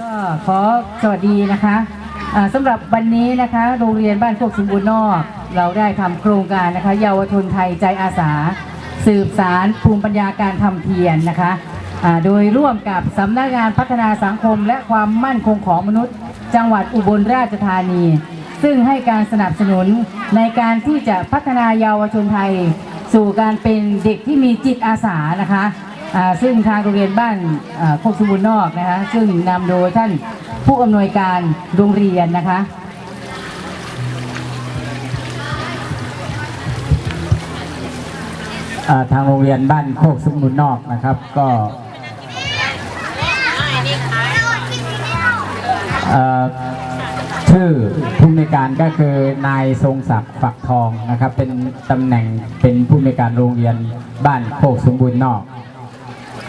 ก็ขอสวัสดีนะคะสำหรับวันนี้นะคะโรงเรียนบ้านโคกสมบูรณ์นอก เราได้ทำโครงการนะคะเยาวชนไทยใจอาสา สืบสารภูมิปัญญาการทำเทียนนะคะโดยร่วมกับสำนักงานพัฒนาสังคมและความมั่นคงของมนุษย์ จังหวัดอุบลราชธานี ซึ่งให้การสนับสนุนในการที่จะพัฒนาเยาวชนไทย สู่การเป็นเด็กที่มีจิตอาสานะคะ ซึ่งทางโรงเรียนบ้านโคกสมบูรณ์นอกนะคะ ซึ่งนำโดยท่านผู้อำนวยการโรงเรียนนะคะทางโรงเรียนบ้านโคกสมบูรณ์นอกนะครับ ก็ชื่อผู้อำนวยการก็คือนายทรงศักดิ์ฝักทองนะครับ เป็นตำแหน่งเป็นผู้อำนวยการโรงเรียนบ้านโคกสมบูรณ์นอก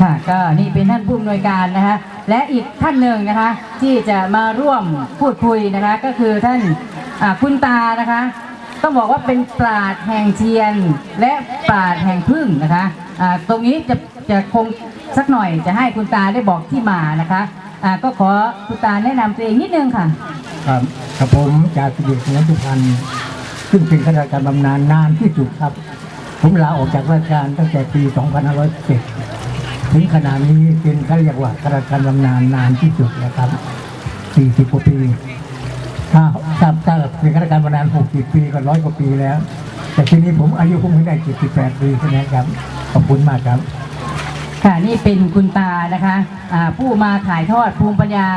ค่ะก็นี่เป็นท่านผู้อำนวยการนะคะและอีกท่านหนึ่งนะคะที่จะมาร่วมพูดคุยนะคะก็คือท่านอ่าคุณตานะคะ ต้องบอกว่าเป็นปราดแห่งเทียน และปราดแห่งพึ่งนะคะอ่าตรงนี้จะจะคงสักหน่อยจะให้คุณตาได้บอกที่มานะคะอ่าก็ขอคุณตาแนะนำตัวเองนิดนึงค่ะ ครับกับผมจากสิริสิงห์สุพรรณซึ่งเป็นข้าราชการบำนาญนานที่สุดครับ ผมลาออกจากราชการตั้งแต่ปี 2510 ถึงขณะนี้เป็นเขาเรียกว่าข้ารการบำนาญนานที่สุดนะครับ 40 กว่าปี ถ้าถ้าถ้าเป็นข้าราชการบำนาญ60 ปีก็ร้อยกว่าปีแล้ว แต่ทีนี้ผมอายุผมเพิ่งได้ 78 ปีแค่นั้นครับขอบคุณมากครับ ค่ะนี่เป็นคุณตานะคะอ่าผู้มาถ่ายทอดภูมิปัญญา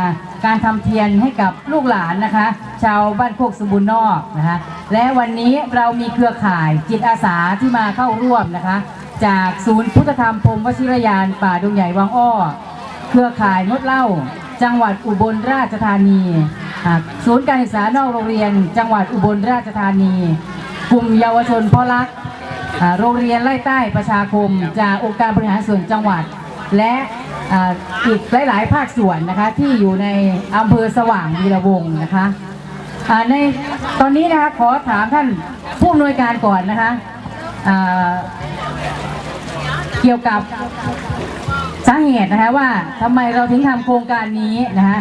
การทำเทียนให้กับลูกหลานนะคะ ชาวบ้านโคกสมบูรณ์นอกนะคะ และวันนี้เรามีเครือข่ายจิตอาสาที่มาเข้าร่วมนะคะ จากศูนย์พุทธธรรมพรมวชิรยานป่าดงใหญ่วังอ้อ เครือข่ายงดเหล้าจังหวัดอุบลราชธานี ศูนย์การศึกษานอกโรงเรียน จังหวัดอุบลราชธานี กลุ่มเยาวชนพ่อรัก โรงเรียนไล่ใต้ประชาคม จากองค์การบริหารส่วนจังหวัด และอีกหลาย ๆ ภาคส่วนนะคะที่อยู่ในอำเภอสว่างวีระวงศ์นะคะในตอนนี้นะคะขอถามท่านผู้อำนวยการก่อนนะคะอ่า กี่ยวกับสาเหตุนะคะว่าทำไมเราถึงทำโครงการนี้นะคะ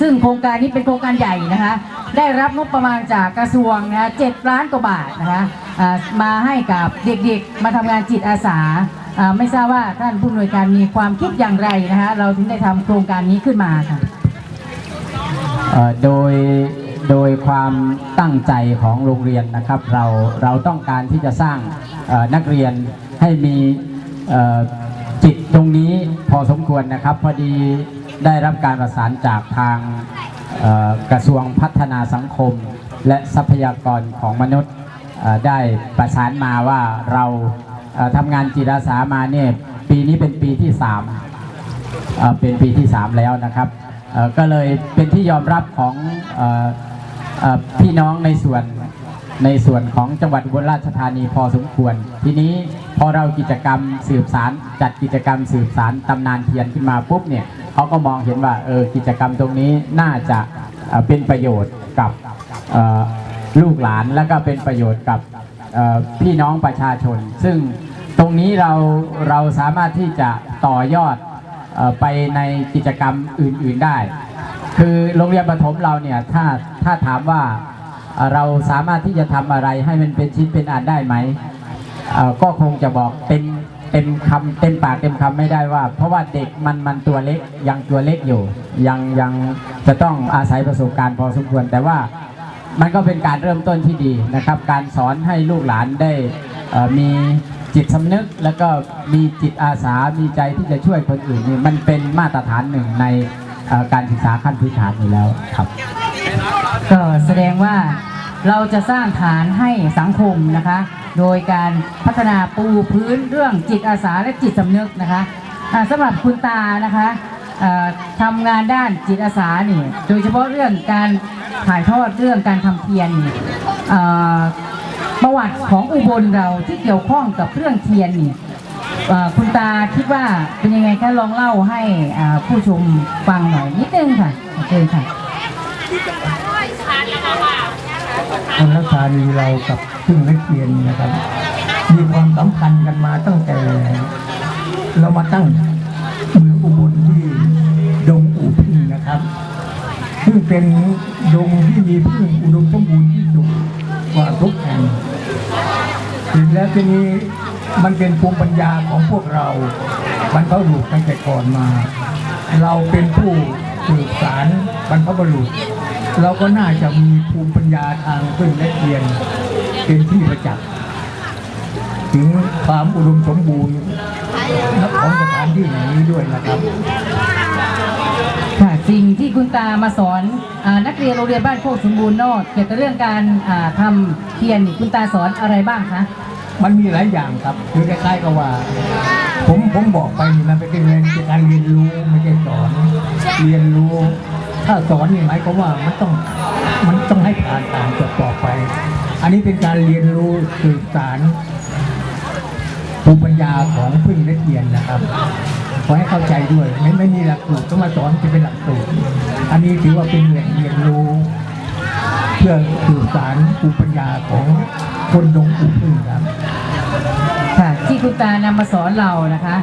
ซึ่งโครงการนี้เป็นโครงการใหญ่นะคะได้รับงบประมาณจากกระทรวงนะคะเจ็ดล้านกว่าบาทนะคะมาให้กับเด็กๆมาทำงานจิตอาสาไม่ทราบว่าท่านผู้อำนวยการมีความคิดอย่างไรนะคะเราถึงได้ทำโครงการนี้ขึ้นมาค่ะโดยโดยความตั้งใจของโรงเรียนนะครับ เราเราต้องการที่จะสร้างนักเรียนให้มี จิตตรงนี้พอสมควรนะครับ พอดีได้รับการประสานจากทางกระทรวงพัฒนาสังคม และทรัพยากรของมนุษย์ได้ประสานมาว่าเราทำงานจิตอาสามาเนี่ยปีนี้เป็นปีที่สามเป็นปีที่ 3 แล้วนะครับ ก็เลยเป็นที่ยอมรับของออพี่น้องในส่วน ในส่วนของจังหวัดอุบลราชธานีพอสมควร ทีนี้พอเรากิจกรรมสืบสารจัดกิจกรรมสืบสารตำนานเทียนขึ้นมาปุ๊บเนี่ยเขาก็มองเห็นว่าเออกิจกรรมตรงนี้น่าจะเเป็นประโยชน์กับลูกหลานและก็เป็นประโยชน์กับพี่น้องประชาชน ซึ่งตรงนี้เราเราสามารถที่จะต่อยอดออไปในกิจกรรมอื่นๆได้ คือโรงเรียนประถมเราเนี่ยถ้าถ้าถามว่า เราสามารถที่จะทำอะไรให้มันเป็นชิ้นเป็นอันได้ไหมก็คงจะบอกเต็มเต็มคำเต็มปากเต็มคำไม่ได้ว่า เพราะว่าเด็กมันมันตัวเล็กยังตัวเล็กอยู่ ยังยังจะต้องอาศัยประสบการณ์พอสมควร แต่ว่ามันก็เป็นการเริ่มต้นที่ดีนะครับ การสอนให้ลูกหลานได้มีจิตสำนึกแล้วก็มีจิตอาสา มีใจที่จะช่วยคนอื่นนี่มันเป็นมาตรฐานหนึ่งในการศึกษาขั้นพื้นฐานอยู่แล้วครับ ก็แสดงว่าเราจะสร้างฐานให้สังคมนะคะ โดยการพัฒนาปูพื้นเรื่องจิตอาสาและจิตสำนึกนะคะอ่าสำหรับคุณตานะคะทำงานด้านจิตอาสานี่โดยเฉพาะเรื่องการถ่ายทอดเรื่องการทำเทียนประวัติของอุบลเราที่เกี่ยวข้องกับเรื่องเทียนนี่เอ่อคุณตาคิดว่าเป็นยังไงคะลองเล่าให้ผู้ชมฟังหน่อยนิดนึงค่ะเชิญค่ะ คนละธานีเรากับพึ่งนักเรียนนะครับ มีความสัมพันธ์กันมาตั้งแต่เรามาตั้งเมืองอุบลที่ดงอู่พึ่งนะครับ ซึ่งเป็นดงที่มีพืชอุดมสมบูรณ์ที่สุดกว่าทุกแห่งเสร็จแล้วทีนี้มันเป็นภูมิปัญญาของพวกเราบรรพบุรุษตั้งแต่ก่อนมา เราเป็นผู้สืบสารบรรพบุรุษ เราก็น่าจะมีภูมิปัญญาทางพึ่งและเทียนเป็นที่ประจักษ์ถึงความอุดมสมบูรณ์ของสถานที่แห่งนี้ด้วยนะครับ ค่ะสิ่งที่คุณตามาสอนอานักเรียนโรงเรียนบ้านโคกสมบูรณ์นอกเกี่ยวกับเรื่องการอ่าทำเทียนนี่คุณตาสอนอะไรบ้างคะ มันมีหลายอย่างครับคือคล้ายๆกับว่า ผมผมบอกไปนี่มันเป็นเรียนเป็นการเรียนรู้ไม่ใช่สอน เรียนรู้ ถ้าสอนนี่หมายความว่ามันต้องมันต้องให้ผ่านผ่านจบต่อไป อันนี้เป็นการเรียนรู้สื่อสารภูมิปัญญาของพึ่งและเทียนนะครับขอให้เข้าใจด้วย ไม่ไม่มีหลักสูตรต้องมาสอนจะเป็นหลักสูตรอันนี้ถือว่าเป็นแหล่งเรียนรู้ เพื่อสื่อสารภูมิปัญญาของคนดงอู่พึ่งครับ คุณตานำมาสอนเรานะคะ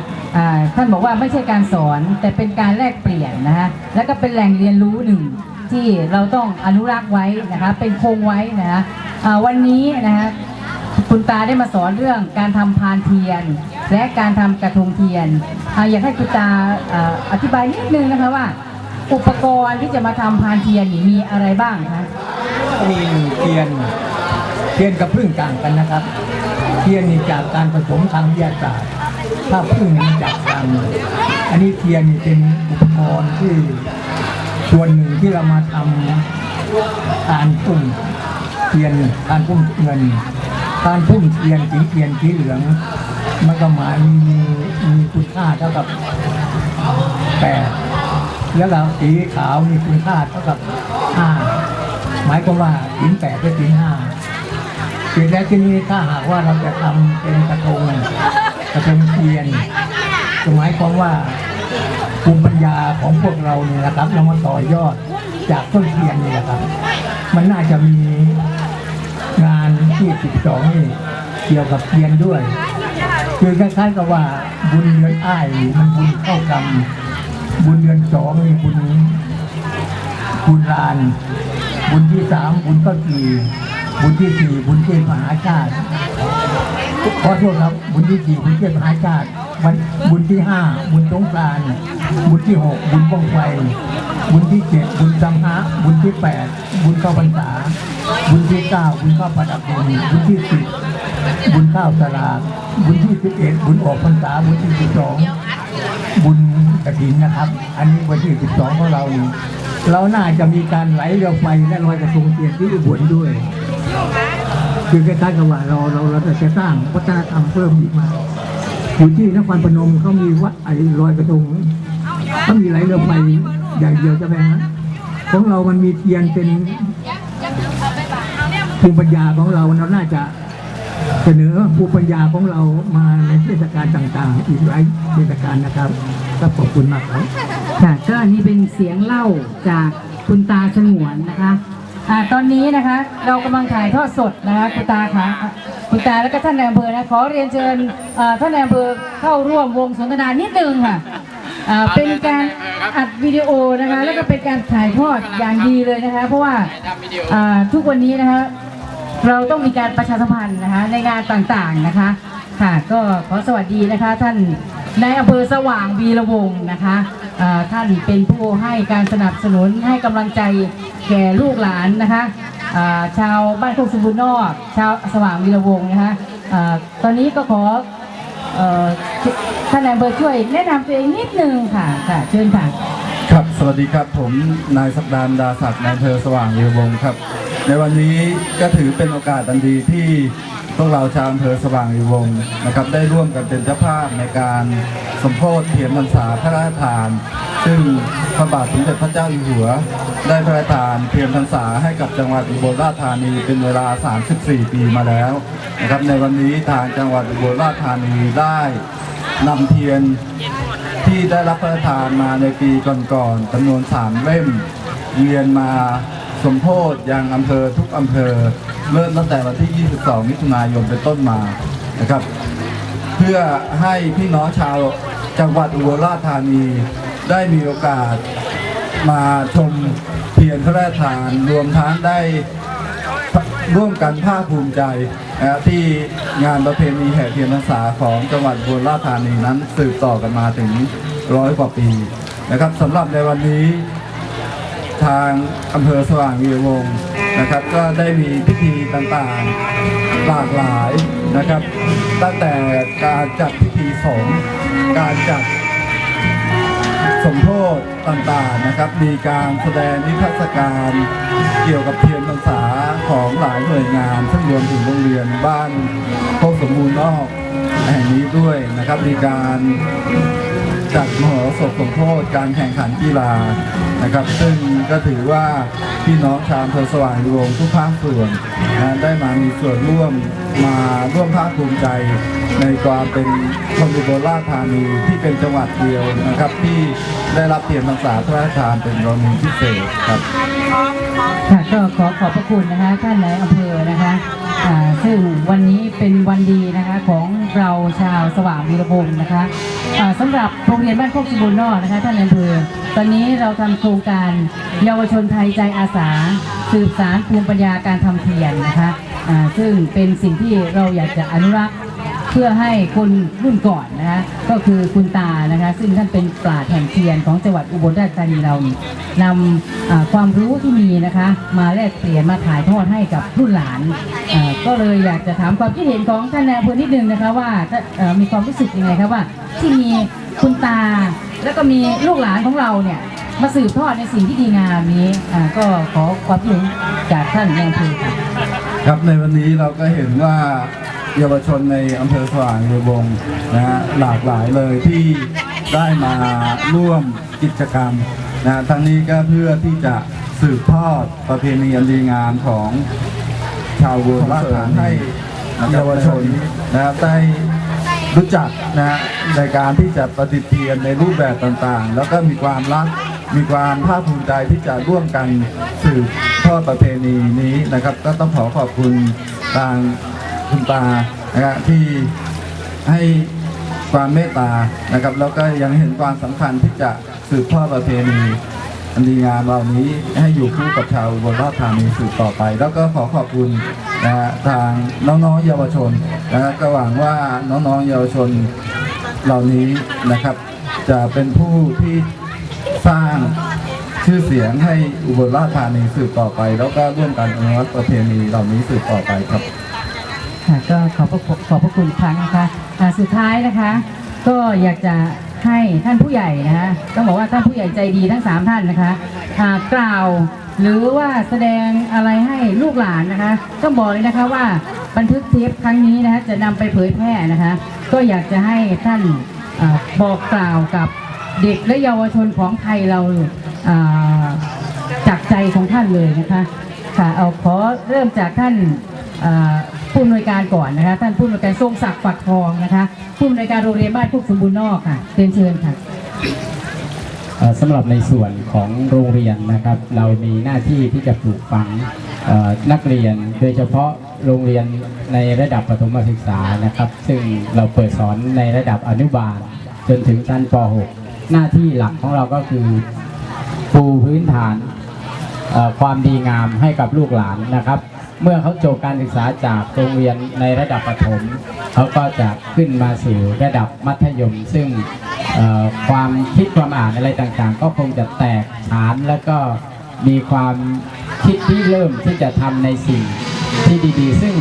ท่านบอกว่าไม่ใช่การสอนแต่เป็นการแลกเปลี่ยนนะคะแล้วก็เป็นแหล่งเรียนรู้หนึ่งที่เราต้องอนุรักษ์ไว้นะคะเป็นคงไว้นะคะวันนี้นะคะคุณตาได้มาสอนเรื่องการทำพานเทียน และการทำกระทงเทียนออยากให้คุณตาออธิบายนิดนึงนะคะว่า อุปกรณ์ที่จะมาทำพานเทียนนี่มีอะไรบ้างคะมีเทียนเทียนกับพึ่งต่างกันนะครับ เทียนนี่จากการผสมทางวิทยาศาสตร์ถ้าพึ่งนี่มันจากกันอันนี้เทียนนี่เป็นอุปกรณ์ที่ส่วนหนึ่งที่เรามาทำการพุ่มเทียนการพุ่มเงินการพุ่มเทียนสีเทียนสีเหลืองมันก็หมายมีมีมีคุณค่าเท่ากับแปดแล้วเราสีขาวมีคุณค่าเท่ากับห้าหมายความว่าสินแปดและสินห้า เสร็จแล้วที่นี้ถ้าหากว่าเราจะทำเป็นกระทงกระทงเทียนหมายความว่าภูมิปัญญาของพวกเราเนี่ยนะครับเรามาต่อยอดจากต้นเทียนนี่แหละครับ มันน่าจะมีงานที่12นี่เกี่ยวกับเทียนด้วย คือคล้ายๆกับว่าบุญเดือนอ้ายมันบุญเข้ากรรม บุญเดือนสองนี่บุญบุญลาน บุญที่สามบุญข้าวจี บุญที่สี่บุญเทพมหาชาติขอโทษครับบุญที่สี่บุญเทพมหาชาติวันบุญที่ห้าบุญสงกรานบุญที่หกบุญบ้องไฟบุญที่เจ็ดบุญสังหะบุญที่แปดบุญเข้าพรรษา บุญที่เก้าบุญเข้าประดับบุญบุญที่สิบบุญข้าวสลากบุญที่สิบเอ็ดบุญออกพรรษาบุญที่สิบสองบุญกระถินนะครับ อันนี้วันที่12ของเรานี่เราน่าจะมีการไหลเรือไฟและลอยกระทงเทียนที่อุบลด้วย คือคล้ายๆกับว่าเราเราเราจะสร้างวัฒนธรรมเพิ่มอีกมา อยู่ที่นครพนมเขามีวัดไอ้ลอยกระทงเขามีไหลเรือไฟอย่างเดียวจะไหมฮะของเรามันมีเทียนเป็นภูมิปัญญาของเราเราน่าจะเสนอภูมิปัญญาของเรามาในเทศกาลต่างๆ อีกหลายเทศกาลนะครับก็ขอบคุณมากครับค่ะก็อันนี้เป็นเสียงเล่าจากคุณตาฉงวนนะคะ อ่าตอนนี้นะคะเรากำลังถ่ายทอดสดนะคะคุณตาคะอะคุณตาแล้วก็ท่านนายอำเภอนะขอเรียนเชิญเอ่อท่านนายอำเภอเข้าร่วมวงสนทนานิดนึงค่ะอ่าเป็นการอัดวิดีโอนะคะแล้วก็เป็นการถ่ายทอดอย่างดีเลยนะคะ เพราะว่าอ่าทุกวันนี้นะคะเราต้องมีการประชาสัมพันธ์นะคะในงานต่างๆนะคะ ค่ะก็ขอสวัสดีนะคะ ท่านนายอำเภอสว่างวีระวงศ์นะคะเอ่อ ท่านเป็นผู้ให้การสนับสนุนให้กำลังใจแก่ลูกหลานนะคะชาวบ้านโคกสมบูรนอก ชาวสว่างวีระวงนะคะอ่อตอนนี้ก็ขอท่านนายอำเภอช่วยแนะนำตัวเองนิดนึงค่ะค่ะเชิญค่ะครับสวัสดีครับผมนายสักดานดาศักดิ์นายเภอสว่างวีรวงครับ ในวันนี้ก็ถือเป็นโอกาสอันดีที่ พวกเราชาวอำเภอสว่างวีรวงนะครับ ได้ร่วมกันเป็นเจ้าภาพในการสมโพธิเทียนพรรษาพระราชทาน ซึ่งพระบาทสมเด็จพระเจ้าอยู่หัว ได้พระราชทานเทียนพรรษาให้กับจังหวัดอุบลราชธานีเป็นเวลา 34 ปีมาแล้วนะครับในวันนี้ทางจังหวัดอุบลราชธานีได้นำเทียนที่ได้รับพระราชทานมาในปีก่อนๆจำนวนสามเล่มเวียนมาสมโพธยังอำเภอทุกอำเภอ เริ่มตั้งแต่วันที่ 22 มิถุนายนเป็นต้นมานะครับ เพื่อให้พี่น้องชาวจังหวัดอุบลราชธานีได้มีโอกาสมาชมเพีทียนพระราชทานรวมทั้งได้ร่วมกันภาคภูมิใจนะครับที่งานประเพณีแห่เทียนพรรษาของจังหวัดอุบลราชธานีนั้นสืบต่อกันมาถึงร้อยกว่าปีนะครับสำหรับในวันนี้ทางอำเภอสว่างวีรวงศ์ นะครับ ก็ได้มีพิธีต่างๆหลากหลายนะครับ ตั้งแต่การจัดพิธีสงฆ์การจัดสมโพธิต่างๆนะครับ มีการแสดงนิทรรศการเกี่ยวกับเทียนพรรษาของหลายหน่วยงาน ซึ่งรวมถึงโรงเรียนบ้านโคกสมบูรณ์นอกแห่งนี้ด้วยนะครับ มีการ จัดมหรสพสมโพธิการแข่งขันกีฬานะครับ ซึ่งก็ถือว่าพี่น้องชาวอำเภอสว่างวีรวงทุกภาคส่วนนะได้มามีส่วนร่วมมาร่วมภาคภูมิใจ ในความเป็นคนอุบลราชธานีที่เป็นจังหวัดเดียวนะครับ ที่ได้รับเทียนพรรษาพระราชทานเป็นกรณีพิเศษครับค่ะก็ขอขอบพระคุณนะคะท่านนายอำเภอนะคะ ซึ่งวันนี้เป็นวันดีนะคะของเราชาวสว่างวีรวงศ์นะคะสำหรับโรงเรียนบ้านโคกสมบูรณ์นอกนะคะท่านอำเภอตอนนี้เราทำโครงการเยาวชนไทยใจอาสา สืบสารภูมิปัญญาการทำเทียนนะคะซึ่งเป็นสิ่งที่เราอยากจะอนุรักษ์ เพื่อให้คนรุ่นก่อนนะคะก็คือคุณตานะคะซึ่งท่านเป็นปราชญ์แห่งเทียนของจังหวัดอุบลราชธานีเรานี่นำความรู้ที่มีนะคะ มาแลกเปลี่ยนมาถ่ายทอดให้กับรุ่นหลาน ก็เลยอยากจะถามความคิดเห็นของท่านนายอำเภอนิดนึงนะคะว่ามีความรู้สึกยังไงครับว่า ที่มีคุณตา แล้วก็มีลูกหลานของเราเนี่ยมาสืบทอดในสิ่งที่ดีงามนี้ก็ขอความคิดเห็นจากท่านนายอำเภอค่ะครับในวันนี้เราก็เห็นว่า เยาวชนในอำเภอสว่างวีรวงนะฮะหลากหลายเลยที่ได้มาร่วมกิจกรรมนะทั้งนี้ก็เพื่อที่จะสืบทอดประเพณีอันดีงามของชาวบัวราชธานให้เยาวชนนะครับได้รู้จักนะฮะในการที่จะประดิเทียนในรูปแบบต่างๆ แล้วก็มีความรักมีความภาคภูมิใจที่จะร่วมกันสืบทอดประเพณีนี้นะครับ ก็ต้องขอขอบคุณทาง คุณตานะครับที่ให้ความเมตตานะครับ แล้วก็ยังเห็นความสำคัญที่จะสืบทอดประเพณีอันดีงามเหล่านี้ให้อยู่คู่กับชาวอุบนราชธานีสืบต่อไป แล้วก็ขอขอบคุณนะฮะทางน้องๆเยาวชนนะฮะก็หวังว่าน้องๆเยาวชนเหล่านี้นะครับ จะเป็นผู้ที่สร้างชื่อเสียงให้อุบลราชธานีสืบต่อไป แล้วก็ร่วมกันอนุรักษ์ประเพณีเหล่านี้สืบต่อไปครับ ค่ะก็ขอบพระขอบพระคุณอีกครั้งนะคะอ่าสุดท้ายนะคะ ก็อยากจะให้ท่านผู้ใหญ่นะคะต้องบอกว่าท่านผู้ใหญ่ใจดีทั้งสามท่านนะคะอ่ากล่าวหรือว่าแสดงอะไรให้ลูกหลานนะคะต้องบอกเลยนะคะว่าบันทึกเทปครั้งนี้นะคะจะนำไปเผยแพร่นะคะ ก็อยากจะให้ท่านอบอกกล่าวกับเด็กและเยาวชนของไทยเราอ่าจากใจของท่านเลยนะคะค่ะเอาขอเริ่มจากท่านเอ่อ ผู้อำนวยการก่อนนะคะ ท่านผู้อำนวยการทรงศักดิ์ฝักทองนะคะ ผู้อำนวยการโรงเรียนบ้านพวกสมบูรณ์นอกค่ะเรียนเชิญค่ะสำหรับในส่วนของโรงเรียนนะครับ เรามีหน้าที่ที่จะปลูกฝังนักเรียนโดยเฉพาะโรงเรียนในระดับประถมศึกษานะครับ ซึ่งเราเปิดสอนในระดับอนุบาล จนถึงชั้นป .6 หน้าที่หลักของเราก็คือปูพื้นฐานความดีงามให้กับลูกหลานนะครับ เมื่อเขาจบการศึกษาจากโรงเรียนในระดับประถมเขาก็จะขึ้นมาสู่ระดับมัธยม ซึ่งความคิดความอ่านอะไรต่างๆ ก็คงจะแตกฉานแล้วก็มีความคิดที่เริ่มที่จะทำในสิ่งที่ดีๆ ซึ่ง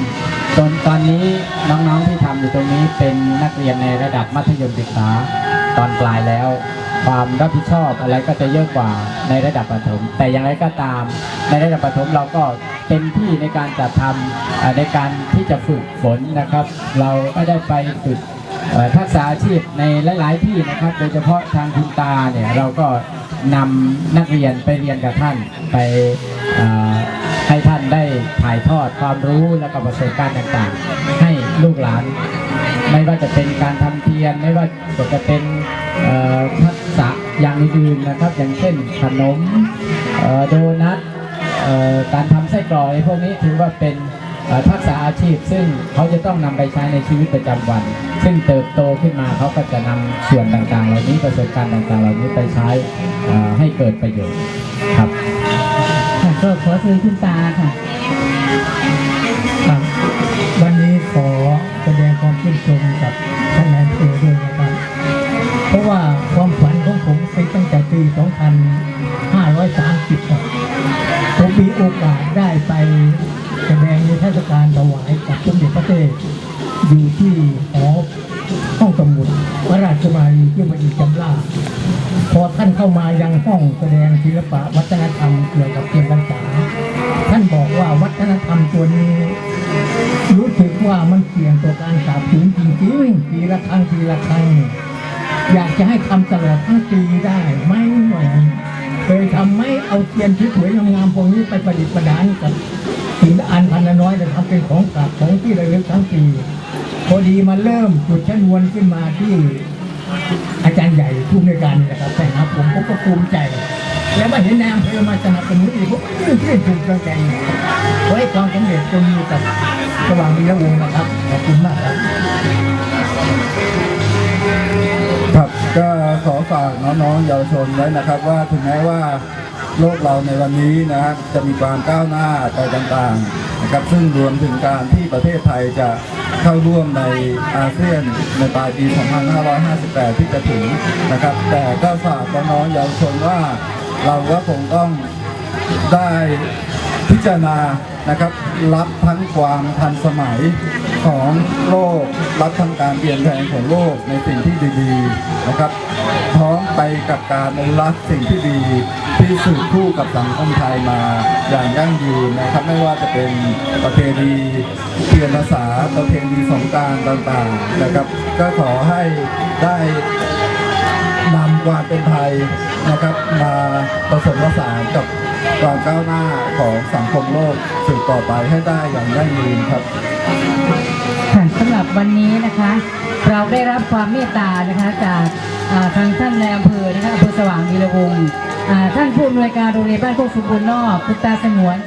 ตอนตอนนี้น้องๆที่ทำอยู่ตรงนี้เป็นนักเรียนในระดับมัธยมศึกษาตอนปลายแล้ว ความรับผิดชอบอะไรก็จะเยอะกว่าในระดับประถม แต่อย่างไรก็ตาม ในระดับประถมเราก็เต็มที่ในการจัดทำในการที่จะฝึกฝนนะครับ เราก็ได้ไปฝึกทักษะอาชีพในหลาย ๆ ที่นะครับ โดยเฉพาะทางคุณตาเนี่ยเราก็นำนักเรียนไปเรียนกับท่านไปให้ท่านได้ถ่ายทอดความรู้และก็ประสบการณ์ต่างๆ ให้ลูกหลาน ไม่ว่าจะเป็นการทำเทียน ไม่ว่าจะเป็นเอ่อทัก ษะอย่างอื่นๆนะครับ อย่างเช่นขนมโดนัทการทำไส้กรอกอะไรพวกนี้ถือว่าเป็นทักษะอาชีพ ซึ่งเขาจะต้องนำไปใช้ในชีวิตประจำวัน ซึ่งเติบโตขึ้นมาเขาก็จะนำส่วนต่างๆ เหล่านี้ประสบการณ์ต่างๆ เหล่านี้ไปใช้ให้เกิดประโยชน์ครับเชิญคุณตาค่ะ แสดงในเทศกาลถวายกับสมเด็จพระเทพอยู่ที่หอห้องสมุดพระราชมารีที่มณีจำลาพอท่านเข้ามายังห้องแสดงศิลปะวัฒนธรรมเกี่ยวกับเทียนพรรษาท่านบอกว่าวัฒนธรรมตัวนี้ รู้สึกว่ามันเสี่ยงต่อการสาบสูญจริงๆปีละครั้งปีละครั้งอยากจะให้ทำตลอดทั้งปีได้ไหมหน่อย เคยทำไหมเอาเทียนที่สวยงามๆพวกนี้ไปประดิษฐ์ประดานกับสิ่งอันพันน้อยแต่ทำเป็นของฝากของที่ระลึกทั้งปีพอดีมาเริ่มจุดชนวนขึ้นมาที่อาจารย์ใหญ่ผู้อำนการนะครับแต่หาผมก็ภูมิใจ แล้วมาเห็นนายอำเภอมาสนับสนุนอีกผมก็ยื่นชื่นชมกำลังใจไว้ความสำเร็จจงมีกับสว่างมีระวงนะครับขอบคุณมากครับ ขอฝากน้องๆเยาวชนไว้นะครับ ว่าถึงแม้ว่าโลกเราในวันนี้นะครับจะมีความก้าวหน้าไปต่างๆนะครับซึ่งรวมถึงการที่ประเทศไทยจะเข้าร่วมในอาเซียนในปลายปี 2558 ที่จะถึงนะครับ แต่ก็ฝากน้องๆเยาวชนว่าเราก็คงต้องได้พิจารณานะครับรับทั้งความทันสมัยของโลก รับทั้งการเปลี่ยนแปลงของโลกในสิ่งที่ดีๆนะครับ พร้อมไปกับการอนุรักษ์สิ่งที่ดีที่สืบคู่กับสังคมไทยมาอย่างยั่งยืนนะครับ ไม่ว่าจะเป็นประเพณีเปลี่ยนภาษาประเพณีสงการต่างๆนะครับ ก็ขอให้ได้นำความเป็นไทยนะครับ มาผสมผสานกับความก้าวหน้าของสังคมโลกสืบต่อไปให้ได้อย่างยั่งยืนครับค่ะสำหรับวันนี้นะคะ เราได้รับความเมตตานะคะจากทางท่านในอำเภอนะคะอำเภอสว่างวีระวงศ์ท่านผู้อำนวยการโรงเรียนบ้านโคกสมบูรณ์นอกคุณตาสงวน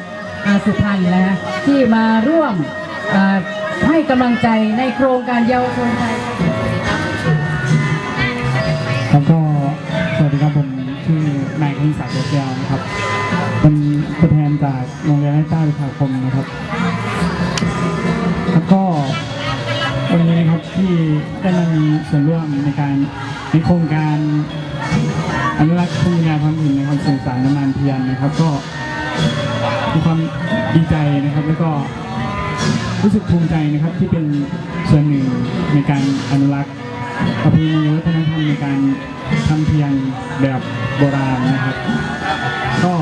สุพรรณนะคะที่มาร่วมให้กำลังใจในโครงการเยาวชนไทยแล้วก็สวัสดีครับผมชื่อนายคณิศักดิ์โยแก้วนะครับเป็นตัวแทนจากโรงเรียนไร้ต้าวิชาคมนะครับ ได้มามีส่วนร่วมในการในโครงการอนุรักษ์ภูมิปัญญาท้องถิ่นนครับสื่อสารน้ำมันเทียนนะครับ ก็มีความดีใจนะครับ แล้วก็รู้สึกภูมิใจนะครับที่เป็นส่วนหนึ่งในการอนุรักษ์ประเพณีวัฒนธรรมในการทำเทียนแบบโบราณนะครับ ก็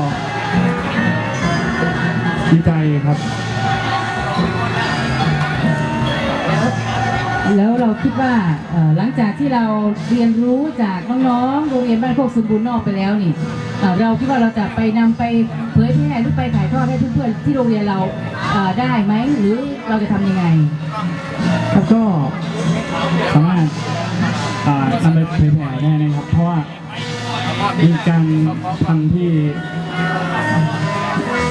ดีใจครับ แล้วเราคิดว่าหลังจากที่เราเรียนรู้จากน้องๆโรงเรียนบ้านโคกสมบูรณ์นอกไปแล้วนี่เราคิดว่าเราจะไปนำไปเผยแพร่หรือไปถ่ายทอดให้เพื่อนๆที่โรงเรียนเราได้ไหมหรือเราจะทำยังไงแล้วก็สามารถนำไปเผยแผ่ได้นะครับ เพราะว่ามีการทำที่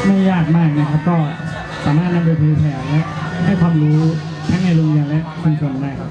ไม่ยากมากนะครับ ก็สามารถนำไปเผยแผ่และให้ความรู้ ทั้งในโรงเรียนและชุมชนได้ครับ